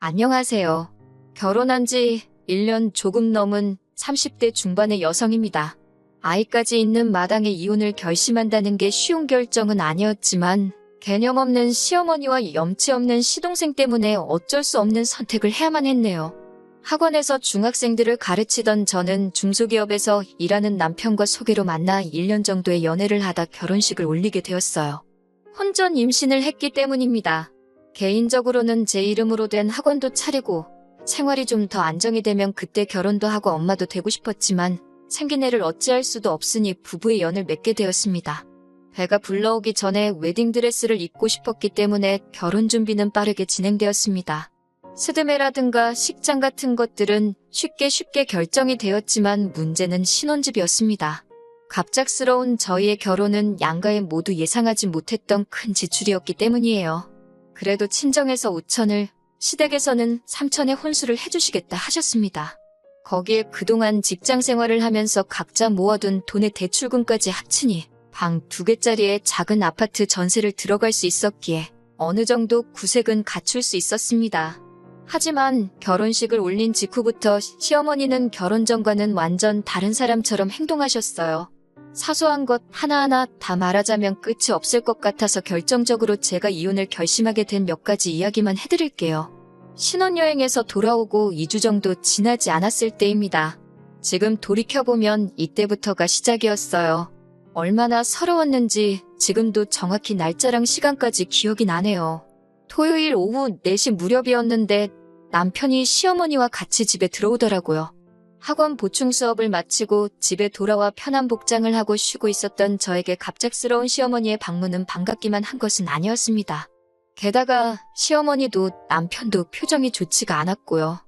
안녕하세요. 결혼한 지 1년 조금 넘은 30대 중반의 여성입니다. 아이까지 있는 마당에 이혼을 결심한다는 게 쉬운 결정은 아니었지만 개념 없는 시어머니와 염치 없는 시동생 때문에 어쩔 수 없는 선택을 해야만 했네요. 학원에서 중학생들을 가르치던 저는 중소기업에서 일하는 남편과 소개로 만나 1년 정도의 연애를 하다 결혼식을 올리게 되었어요. 혼전 임신을 했기 때문입니다. 개인적으로는 제 이름으로 된 학원도 차리고 생활이 좀 더 안정이 되면 그때 결혼도 하고 엄마도 되고 싶었지만 생긴 애를 어찌할 수도 없으니 부부의 연을 맺게 되었습니다. 배가 불러오기 전에 웨딩드레스를 입고 싶었기 때문에 결혼 준비는 빠르게 진행되었습니다. 스드메라든가 식장 같은 것들은 쉽게 쉽게 결정이 되었지만 문제는 신혼집이었습니다. 갑작스러운 저희의 결혼은 양가에 모두 예상하지 못했던 큰 지출이었기 때문이에요. 그래도 친정에서 5천을, 시댁에서는 3천의 혼수를 해주시겠다 하셨습니다. 거기에 그동안 직장 생활을 하면서 각자 모아둔 돈의 대출금까지 합치니 방 두 개짜리의 작은 아파트 전세를 들어갈 수 있었기에 어느 정도 구색은 갖출 수 있었습니다. 하지만 결혼식을 올린 직후부터 시어머니는 결혼 전과는 완전 다른 사람처럼 행동하셨어요. 사소한 것 하나하나 다 말하자면 끝이 없을 것 같아서 결정적으로 제가 이혼을 결심하게 된 몇 가지 이야기만 해드릴게요. 신혼여행에서 돌아오고 2주 정도 지나지 않았을 때입니다. 지금 돌이켜보면 이때부터가 시작이었어요. 얼마나 서러웠는지 지금도 정확히 날짜랑 시간까지 기억이 나네요. 토요일 오후 4시 무렵이었는데 남편이 시어머니와 같이 집에 들어오더라고요. 학원 보충 수업을 마치고 집에 돌아와 편한 복장을 하고 쉬고 있었던 저에게 갑작스러운 시어머니의 방문은 반갑기만 한 것은 아니었습니다. 게다가 시어머니도 남편도 표정이 좋지가 않았고요.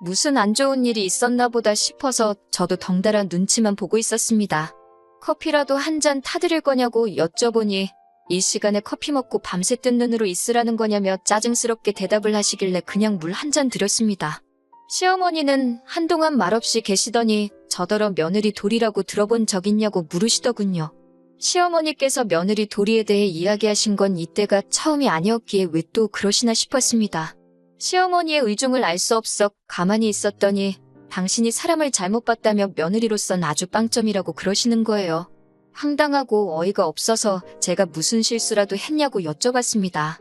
무슨 안 좋은 일이 있었나 보다 싶어서 저도 덩달아 눈치만 보고 있었습니다. 커피라도 한 잔 타드릴 거냐고 여쭤보니 이 시간에 커피 먹고 밤새 뜬 눈으로 있으라는 거냐며 짜증스럽게 대답을 하시길래 그냥 물 한 잔 드렸습니다. 시어머니는 한동안 말없이 계시더니 저더러 며느리 돌이라고 들어본 적 있냐고 물으시더군요. 시어머니께서 며느리 도리에 대해 이야기하신 건 이때가 처음이 아니었기에 왜 또 그러시나 싶었습니다. 시어머니의 의중을 알 수 없어 가만히 있었더니 당신이 사람을 잘못 봤다며 며느리로선 아주 빵점이라고 그러시는 거예요. 황당하고 어이가 없어서 제가 무슨 실수라도 했냐고 여쭤봤습니다.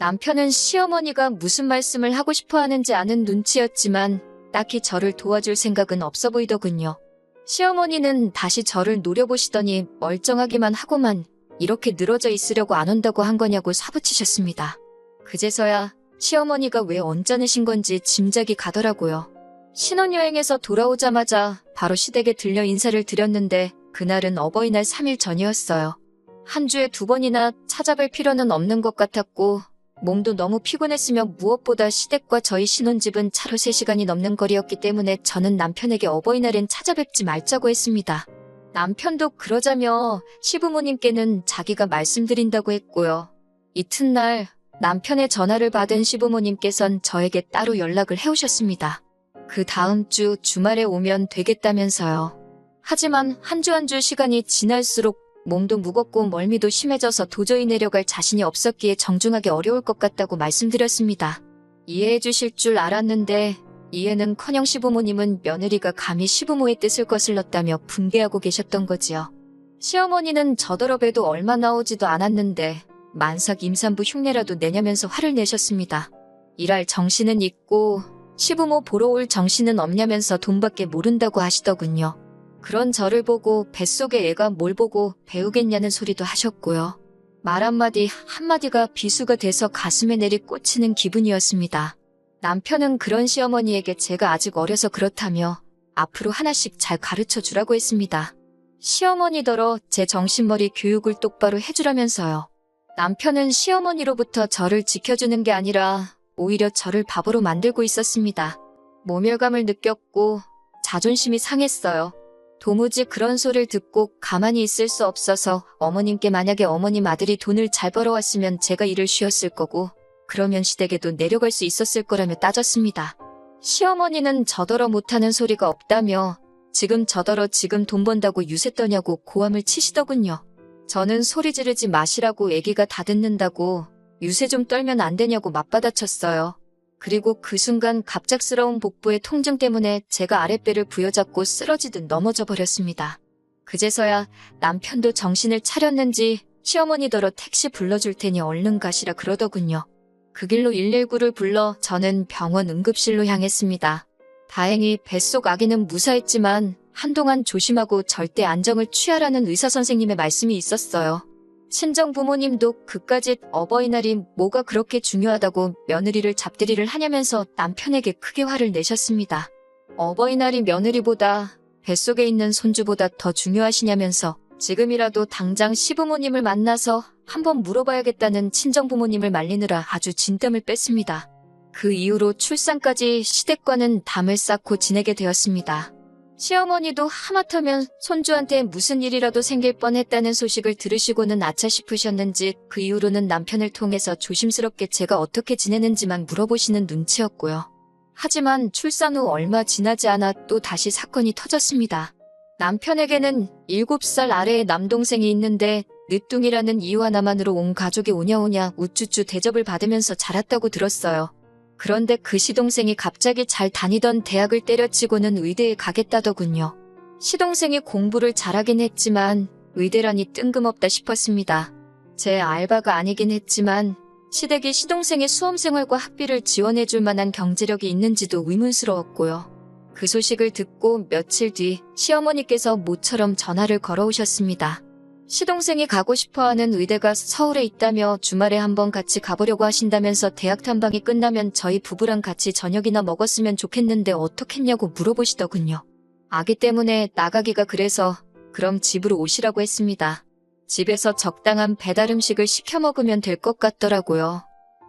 남편은 시어머니가 무슨 말씀을 하고 싶어 하는지 아는 눈치였지만 딱히 저를 도와줄 생각은 없어 보이더군요. 시어머니는 다시 저를 노려보시더니 멀쩡하기만 하고만 이렇게 늘어져 있으려고 안 온다고 한 거냐고 사부치셨습니다. 그제서야 시어머니가 왜 언짢으신 건지 짐작이 가더라고요. 신혼여행에서 돌아오자마자 바로 시댁에 들려 인사를 드렸는데 그날은 어버이날 3일 전이었어요. 한 주에 두 번이나 찾아뵐 필요는 없는 것 같았고 몸도 너무 피곤했으며 무엇보다 시댁과 저희 신혼집은 차로 3시간이 넘는 거리였기 때문에 저는 남편에게 어버이날엔 찾아뵙지 말자고 했습니다. 남편도 그러자며 시부모님께는 자기가 말씀드린다고 했고요. 이튿날 남편의 전화를 받은 시부모님께선 저에게 따로 연락을 해오셨습니다. 그 다음 주 주말에 오면 되겠다면서요. 하지만 한 주 한주 시간이 지날수록 몸도 무겁고 멀미도 심해져서 도저히 내려갈 자신이 없었기에 정중하게 어려울 것 같다고 말씀드렸습니다. 이해해 주실 줄 알았는데 이해는커녕 시부모님은 며느리가 감히 시부모의 뜻을 거슬렀다며 분개하고 계셨던 거지요. 시어머니는 저더럽에도 얼마 나오지도 않았는데 만삭 임산부 흉내라도 내냐면서 화를 내셨습니다. 일할 정신은 있고 시부모 보러 올 정신은 없냐면서 돈밖에 모른다고 하시더군요. 그런 저를 보고 뱃속에 애가 뭘 보고 배우겠냐는 소리도 하셨고요. 말 한마디 한마디가 비수가 돼서 가슴에 내리 꽂히는 기분이었습니다. 남편은 그런 시어머니에게 제가 아직 어려서 그렇다며 앞으로 하나씩 잘 가르쳐 주라고 했습니다. 시어머니더러 제 정신머리 교육을 똑바로 해주라면서요. 남편은 시어머니로부터 저를 지켜주는 게 아니라 오히려 저를 바보로 만들고 있었습니다. 모멸감을 느꼈고 자존심이 상했어요. 도무지 그런 소리를 듣고 가만히 있을 수 없어서 어머님께 만약에 어머님 아들이 돈을 잘 벌어왔으면 제가 일을 쉬었을 거고 그러면 시댁에도 내려갈 수 있었을 거라며 따졌습니다. 시어머니는 저더러 못하는 소리가 없다며 지금 저더러 지금 돈 번다고 유세 떠냐고 고함을 치시더군요. 저는 소리 지르지 마시라고 애기가 다 듣는다고 유세 좀 떨면 안 되냐고 맞받아쳤어요. 그리고 그 순간 갑작스러운 복부의 통증 때문에 제가 아랫배를 부여잡고 쓰러지듯 넘어져 버렸습니다. 그제서야 남편도 정신을 차렸는지 시어머니더러 택시 불러줄 테니 얼른 가시라 그러더군요. 그 길로 119를 불러 저는 병원 응급실로 향했습니다. 다행히 뱃속 아기는 무사했지만 한동안 조심하고 절대 안정을 취하라는 의사 선생님의 말씀이 있었어요. 친정 부모님도 그까짓 어버이날이 뭐가 그렇게 중요하다고 며느리를 잡들이를 하냐면서 남편에게 크게 화를 내셨습니다. 어버이날이 며느리보다 뱃속에 있는 손주보다 더 중요하시냐면서 지금이라도 당장 시부모님을 만나서 한번 물어봐야겠다는 친정 부모님을 말리느라 아주 진땀을 뺐습니다. 그 이후로 출산까지 시댁과는 담을 쌓고 지내게 되었습니다. 시어머니도 하마터면 손주한테 무슨 일이라도 생길 뻔했다는 소식을 들으시고는 아차 싶으셨는지 그 이후로는 남편을 통해서 조심스럽게 제가 어떻게 지내는지만 물어보시는 눈치였고요. 하지만 출산 후 얼마 지나지 않아 또 다시 사건이 터졌습니다. 남편에게는 7살 아래의 남동생이 있는데 늦둥이라는 이유 하나만으로 온 가족이 오냐오냐 우쭈쭈 대접을 받으면서 자랐다고 들었어요. 그런데 그 시동생이 갑자기 잘 다니던 대학을 때려치고는 의대에 가겠다더군요. 시동생이 공부를 잘하긴 했지만 의대라니 뜬금없다 싶었습니다. 제 알바가 아니긴 했지만 시댁이 시동생의 수험생활과 학비를 지원해줄 만한 경제력이 있는지도 의문스러웠고요. 그 소식을 듣고 며칠 뒤 시어머니께서 모처럼 전화를 걸어오셨습니다. 시동생이 가고 싶어하는 의대가 서울에 있다며 주말에 한번 같이 가보려고 하신다면서 대학 탐방이 끝나면 저희 부부랑 같이 저녁이나 먹었으면 좋겠는데 어떻겠냐고 물어보시더군요. 아기 때문에 나가기가 그래서 그럼 집으로 오시라고 했습니다. 집에서 적당한 배달 음식을 시켜 먹으면 될 것 같더라고요.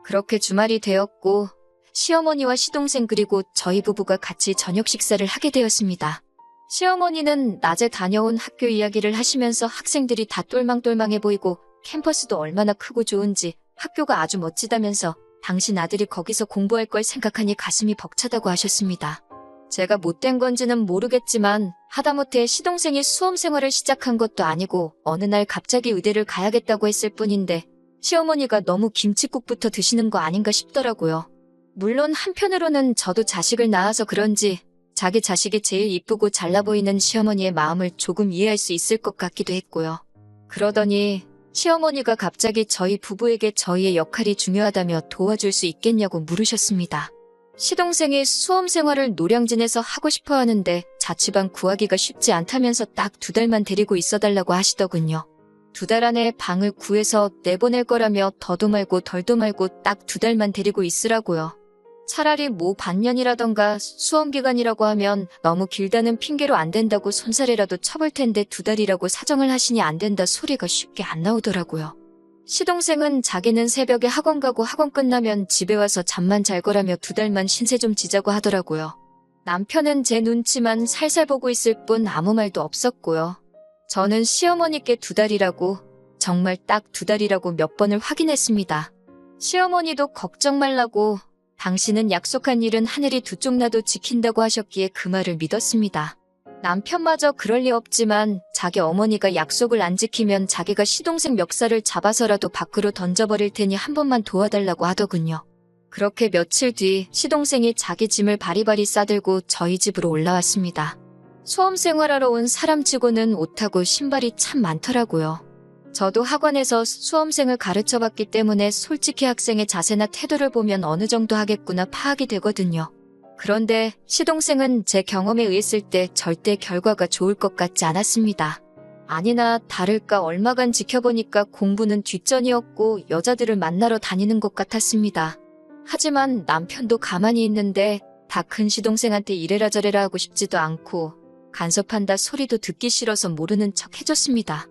그렇게 주말이 되었고 시어머니와 시동생 그리고 저희 부부가 같이 저녁 식사를 하게 되었습니다. 시어머니는 낮에 다녀온 학교 이야기를 하시면서 학생들이 다 똘망똘망해 보이고 캠퍼스도 얼마나 크고 좋은지 학교가 아주 멋지다면서 당신 아들이 거기서 공부할 걸 생각하니 가슴이 벅차다고 하셨습니다. 제가 못된 건지는 모르겠지만 하다못해 시동생이 수험 생활을 시작한 것도 아니고 어느 날 갑자기 의대를 가야겠다고 했을 뿐인데 시어머니가 너무 김치국부터 드시는 거 아닌가 싶더라고요. 물론 한편으로는 저도 자식을 낳아서 그런지 자기 자식이 제일 이쁘고 잘나 보이는 시어머니의 마음을 조금 이해할 수 있을 것 같기도 했고요. 그러더니 시어머니가 갑자기 저희 부부에게 저희의 역할이 중요하다며 도와줄 수 있겠냐고 물으셨습니다. 시동생이 수험 생활을 노량진에서 하고 싶어 하는데 자취방 구하기가 쉽지 않다면서 딱 두 달만 데리고 있어달라고 하시더군요. 두 달 안에 방을 구해서 내보낼 거라며 더도 말고 덜도 말고 딱 두 달만 데리고 있으라고요. 차라리 뭐 반년이라던가 수험 기간이라고 하면 너무 길다는 핑계로 안 된다고 손살이라도 쳐볼 텐데 두 달이라고 사정을 하시니 안 된다 소리가 쉽게 안 나오더라고요. 시동생은 자기는 새벽에 학원 가고 학원 끝나면 집에 와서 잠만 잘 거라며 두 달만 신세 좀 지자고 하더라고요. 남편은 제 눈치만 살살 보고 있을 뿐 아무 말도 없었고요. 저는 시어머니께 두 달이라고 정말 딱 두 달이라고 몇 번을 확인했습니다. 시어머니도 걱정 말라고 당신은 약속한 일은 하늘이 두쪽 나도 지킨다고 하셨기에 그 말을 믿었습니다. 남편마저 그럴 리 없지만 자기 어머니가 약속을 안 지키면 자기가 시동생 멱살을 잡아서라도 밖으로 던져버릴 테니 한 번만 도와달라고 하더군요. 그렇게 며칠 뒤 시동생이 자기 짐을 바리바리 싸들고 저희 집으로 올라왔습니다. 수험 생활하러 온 사람치고는 옷하고 신발이 참 많더라고요. 저도 학원에서 수험생을 가르쳐 봤기 때문에 솔직히 학생의 자세나 태도를 보면 어느 정도 하겠구나 파악이 되거든요. 그런데 시동생은 제 경험에 의했을 때 절대 결과가 좋을 것 같지 않았습니다. 아니나 다를까 얼마간 지켜보니까 공부는 뒷전이었고 여자들을 만나러 다니는 것 같았습니다. 하지만 남편도 가만히 있는데 다 큰 시동생한테 이래라 저래라 하고 싶지도 않고 간섭한다 소리도 듣기 싫어서 모르는 척 해줬습니다.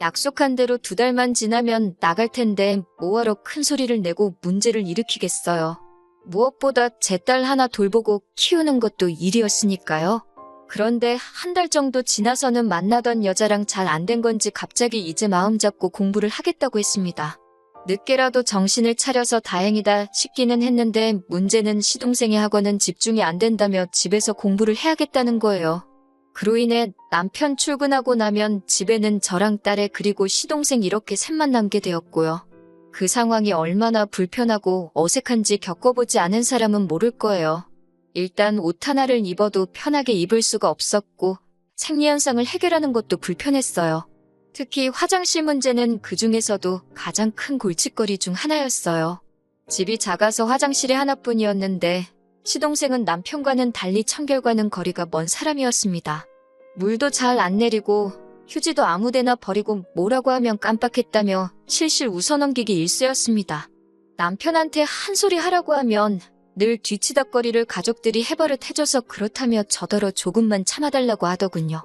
약속한 대로 두 달만 지나면 나갈 텐데 뭐하러 큰 소리를 내고 문제를 일으키겠어요. 무엇보다 제 딸 하나 돌보고 키우는 것도 일이었으니까요. 그런데 한 달 정도 지나서는 만나던 여자랑 잘 안 된 건지 갑자기 이제 마음 잡고 공부를 하겠다고 했습니다. 늦게라도 정신을 차려서 다행이다 싶기는 했는데 문제는 시동생의 학원은 집중이 안 된다며 집에서 공부를 해야겠다는 거예요. 그로 인해 남편 출근하고 나면 집에는 저랑 딸애 그리고 시동생 이렇게 셋만 남게 되었고요. 그 상황이 얼마나 불편하고 어색한지 겪어보지 않은 사람은 모를 거예요. 일단 옷 하나를 입어도 편하게 입을 수가 없었고 생리현상을 해결하는 것도 불편했어요. 특히 화장실 문제는 그 중에서도 가장 큰 골칫거리 중 하나였어요. 집이 작아서 화장실이 하나뿐이었는데 시동생은 남편과는 달리 청결과는 거리가 먼 사람이었습니다. 물도 잘 안 내리고 휴지도 아무데나 버리고 뭐라고 하면 깜빡했다며 실실 웃어넘기기 일쑤였습니다. 남편한테 한 소리 하라고 하면 늘 뒤치다거리를 가족들이 해버릇 해줘서 그렇다며 저더러 조금만 참아달라고 하더군요.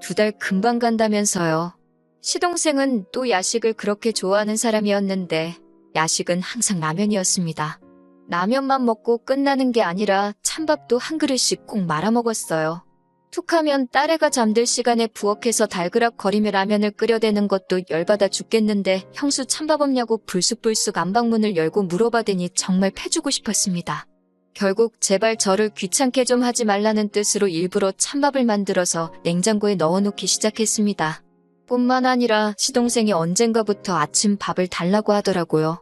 두 달 금방 간다면서요. 시동생은 또 야식을 그렇게 좋아하는 사람이었는데 야식은 항상 라면이었습니다. 라면만 먹고 끝나는 게 아니라 찬밥도 한 그릇씩 꼭 말아 먹었어요. 툭하면 딸애가 잠들 시간에 부엌에서 달그락거리며 라면을 끓여대는 것도 열받아 죽겠는데 형수 찬밥 없냐고 불쑥불쑥 안방문을 열고 물어봐대니 정말 패주고 싶었습니다. 결국 제발 저를 귀찮게 좀 하지 말라는 뜻으로 일부러 찬밥을 만들어서 냉장고에 넣어놓기 시작했습니다. 뿐만 아니라 시동생이 언젠가부터 아침 밥을 달라고 하더라고요.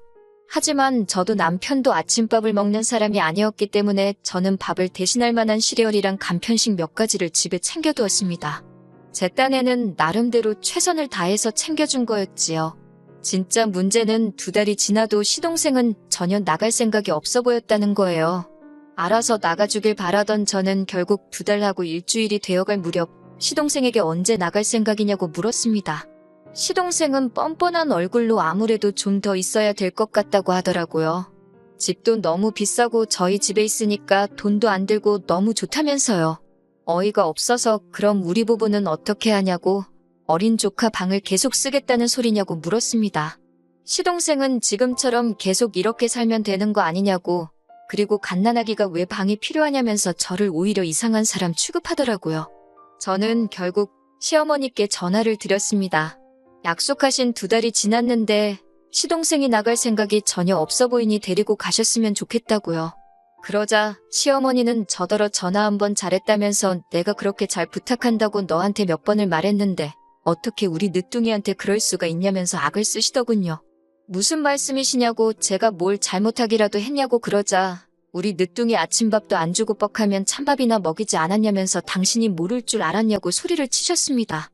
하지만 저도 남편도 아침밥을 먹는 사람이 아니었기 때문에 저는 밥을 대신할 만한 시리얼이랑 간편식 몇 가지를 집에 챙겨두었습니다. 제 딴에는 나름대로 최선을 다해서 챙겨준 거였지요. 진짜 문제는 두 달이 지나도 시동생은 전혀 나갈 생각이 없어 보였다는 거예요. 알아서 나가주길 바라던 저는 결국 두 달하고 일주일이 되어갈 무렵 시동생에게 언제 나갈 생각이냐고 물었습니다. 시동생은 뻔뻔한 얼굴로 아무래도 좀 더 있어야 될 것 같다고 하더라고요. 집도 너무 비싸고 저희 집에 있으니까 돈도 안 들고 너무 좋다면서요. 어이가 없어서 그럼 우리 부부는 어떻게 하냐고 어린 조카 방을 계속 쓰겠다는 소리냐고 물었습니다. 시동생은 지금처럼 계속 이렇게 살면 되는 거 아니냐고 그리고 갓난아기가 왜 방이 필요하냐면서 저를 오히려 이상한 사람 취급하더라고요. 저는 결국 시어머니께 전화를 드렸습니다. 약속하신 두 달이 지났는데 시동생이 나갈 생각이 전혀 없어 보이니 데리고 가셨으면 좋겠다고요. 그러자 시어머니는 저더러 전화 한번 잘했다면서 내가 그렇게 잘 부탁한다고 너한테 몇 번을 말했는데 어떻게 우리 늦둥이한테 그럴 수가 있냐면서 악을 쓰시더군요. 무슨 말씀이시냐고 제가 뭘 잘못하기라도 했냐고 그러자 우리 늦둥이 아침밥도 안 주고 뻑하면 찬밥이나 먹이지 않았냐면서 당신이 모를 줄 알았냐고 소리를 치셨습니다.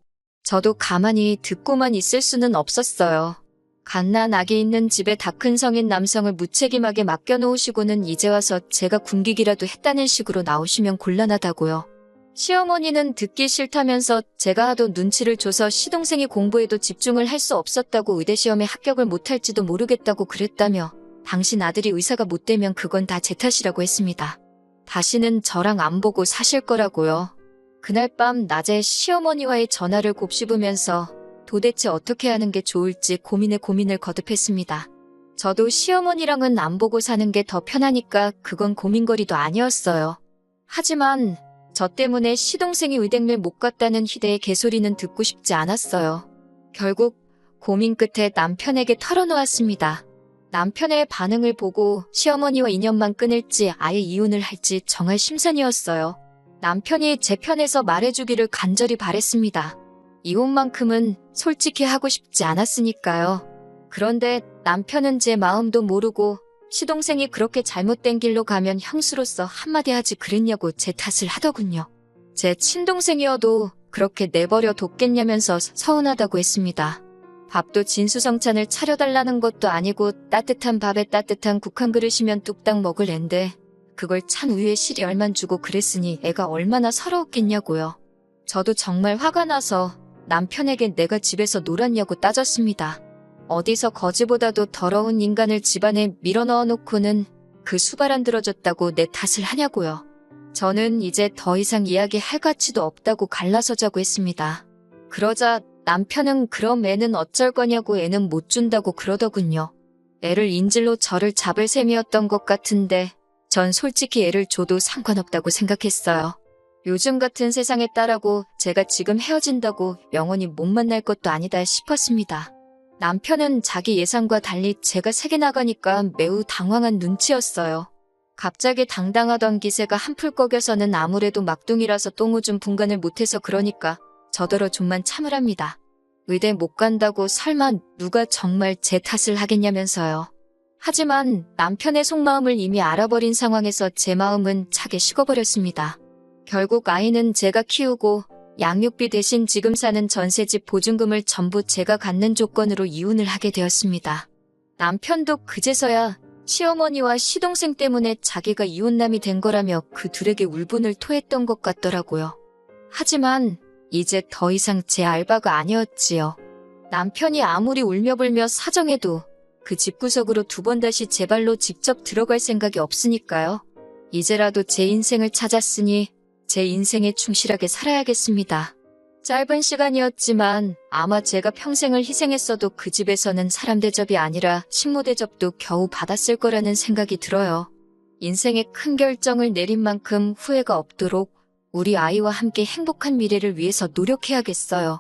저도 가만히 듣고만 있을 수는 없었어요. 갓난 아기 있는 집에 다 큰 성인 남성을 무책임하게 맡겨놓으시고는 이제 와서 제가 굶기기라도 했다는 식으로 나오시면 곤란하다고요. 시어머니는 듣기 싫다면서 제가 하도 눈치를 줘서 시동생이 공부에도 집중을 할 수 없었다고 의대 시험에 합격을 못할지도 모르겠다고 그랬다며 당신 아들이 의사가 못 되면 그건 다 제 탓이라고 했습니다. 다시는 저랑 안 보고 사실 거라고요. 그날 밤 낮에 시어머니와의 전화를 곱씹으면서 도대체 어떻게 하는 게 좋을지 고민에 고민을 거듭했습니다. 저도 시어머니랑은 안 보고 사는 게 더 편하니까 그건 고민거리도 아니었어요. 하지만 저 때문에 시동생이 의대를 못 갔다는 희대의 개소리는 듣고 싶지 않았어요. 결국 고민 끝에 남편에게 털어놓았습니다. 남편의 반응을 보고 시어머니와 인연만 끊을지 아예 이혼을 할지 정할 심산이었어요. 남편이 제 편에서 말해주기를 간절히 바랬습니다. 이혼만큼은 솔직히 하고 싶지 않았으니까요. 그런데 남편은 제 마음도 모르고 시동생이 그렇게 잘못된 길로 가면 형수로서 한마디 하지 그랬냐고 제 탓을 하더군요. 제 친동생이어도 그렇게 내버려 뒀겠냐면서 서운하다고 했습니다. 밥도 진수성찬을 차려달라는 것도 아니고 따뜻한 밥에 따뜻한 국 한 그릇이면 뚝딱 먹을 앤데 그걸 찬 우유에 시리얼만 주고 그랬으니 애가 얼마나 서러웠겠냐고요. 저도 정말 화가 나서 남편에게 내가 집에서 놀았냐고 따졌습니다. 어디서 거지보다도 더러운 인간을 집안에 밀어넣어 놓고는 그 수발 안 들어줬다고 내 탓을 하냐고요. 저는 이제 더 이상 이야기할 가치도 없다고 갈라서자고 했습니다. 그러자 남편은 그럼 애는 어쩔 거냐고 애는 못 준다고 그러더군요. 애를 인질로 저를 잡을 셈이었던 것 같은데 전 솔직히 애를 줘도 상관없다고 생각했어요. 요즘 같은 세상에 따라고 제가 지금 헤어진다고 영원히 못 만날 것도 아니다 싶었습니다. 남편은 자기 예상과 달리 제가 세게 나가니까 매우 당황한 눈치였어요. 갑자기 당당하던 기세가 한풀 꺾여서는 아무래도 막둥이라서 똥오줌 분간을 못해서 그러니까 저더러 좀만 참으랍니다. 의대 못 간다고 설마 누가 정말 제 탓을 하겠냐면서요. 하지만 남편의 속마음을 이미 알아버린 상황에서 제 마음은 차게 식어버렸습니다. 결국 아이는 제가 키우고 양육비 대신 지금 사는 전세집 보증금을 전부 제가 갖는 조건으로 이혼을 하게 되었습니다. 남편도 그제서야 시어머니와 시동생 때문에 자기가 이혼남이 된 거라며 그 둘에게 울분을 토했던 것 같더라고요. 하지만 이제 더 이상 제 알바가 아니었지요. 남편이 아무리 울며불며 사정해도 그 집구석으로 두 번 다시 제 발로 직접 들어갈 생각이 없으니까요. 이제라도 제 인생을 찾았으니 제 인생에 충실하게 살아야겠습니다. 짧은 시간이었지만 아마 제가 평생을 희생했어도 그 집에서는 사람 대접이 아니라 식모 대접도 겨우 받았을 거라는 생각이 들어요. 인생의 큰 결정을 내린 만큼 후회가 없도록 우리 아이와 함께 행복한 미래를 위해서 노력해야겠어요.